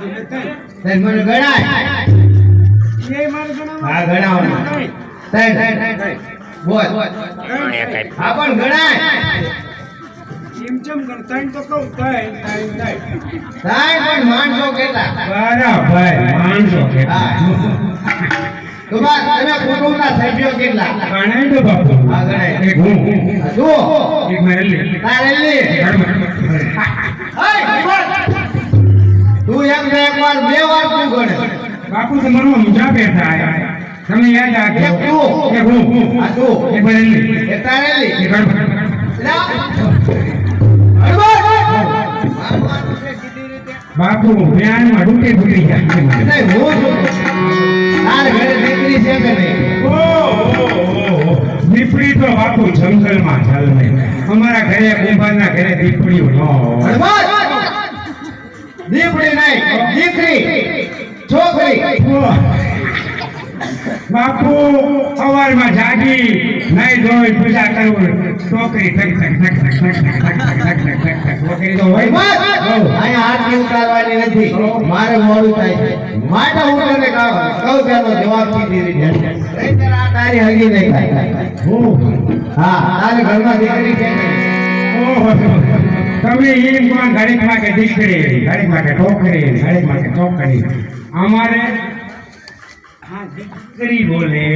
તને મને ગણાય. એ મારે ગણાવવા. હા ગણાવો ત્રણ. તને બોલ. હા પણ ગણાય. એમ ચમ ગણ તો કહું ત્રણ ત્રણ ત્રણ તાય પણ માણસો કેટલા. બરાબર માણસો કે તમાર તમે કુટુંબના સભ્યો કેટલા? ગણાય તો બાપુ. હા, ગણાય. એક હું. હા, એક મેરલી તારે બાપુ તમારું ઊંઝા બેઠા આયા. તમે યાદ રાખજો કે હું? હું? આ તો કે બરેલી કે તારેલી બાપુ મ્યાનમાં ડૂટે ડૂટી જાય નહીં હો ઘરે દીકરી છે કે નહીં? દીપડી તો બાપુ જંગલમાં નહીં અમારા ઘરે કુંભારના ઘરે દીપડીઓ ન દીપડી નહીં દીકરી. છોકરી બાપુ સવારમાં જાગી નહીં ધોઈ પૂજા કરવું ટક ટક ટક ટક ટક ટક ટક ટક ટક ટક ટોકરી તો હોય. અહીંયા આરતી ઉતારવાની નથી મારે મોડું થાય માટે હું તને કહું તેનો જવાબ સીધી રીતે તારી હગી નહીં થાય. હા તારે ઘરમાં દીકરી છે કે ઓહો. તમે એમ કોણ ઘડીકમાં કે દીકરી ઘડીકમાં કે ટોકરી ઘડીકમાં કે ટોકરી અમારે હા દીકરી બોલે.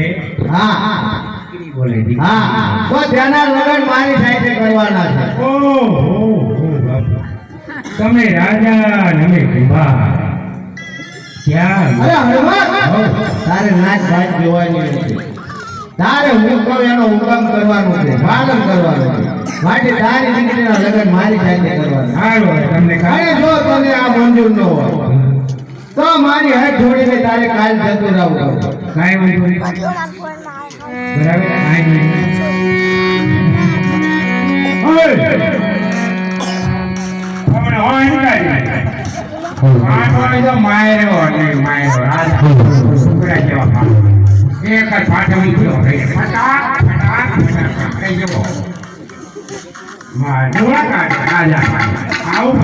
હા હા. દીકરી બોલે હા તો ત્યાંના લગ્ન મારી સાથે કરવાના છે. ઓહો, ઓહો, તમે રાજા ક્યાં? અરે તારે નાચ ભાત જોવાની નથી. તારે હું કહું એનો હુકમ કરવાનું છે પાલન કરવાનું છે. માટે તારી દીકરીના લગ્ન મારી સાથે કરવાના હાલો તમને કાંઈ જો તને આ મંજૂર ન હોય. તો મારી હાથ જોડીને તારે કાલ જતો રહું. કાંઈ વાંધો નહીં. બરાબર કાંઈ નહીં. ઓય! હોય તો માયરો ને માયરો. આ છોકરા એક જ ઊભો રહી. ફટાક, ફટાક, આવું.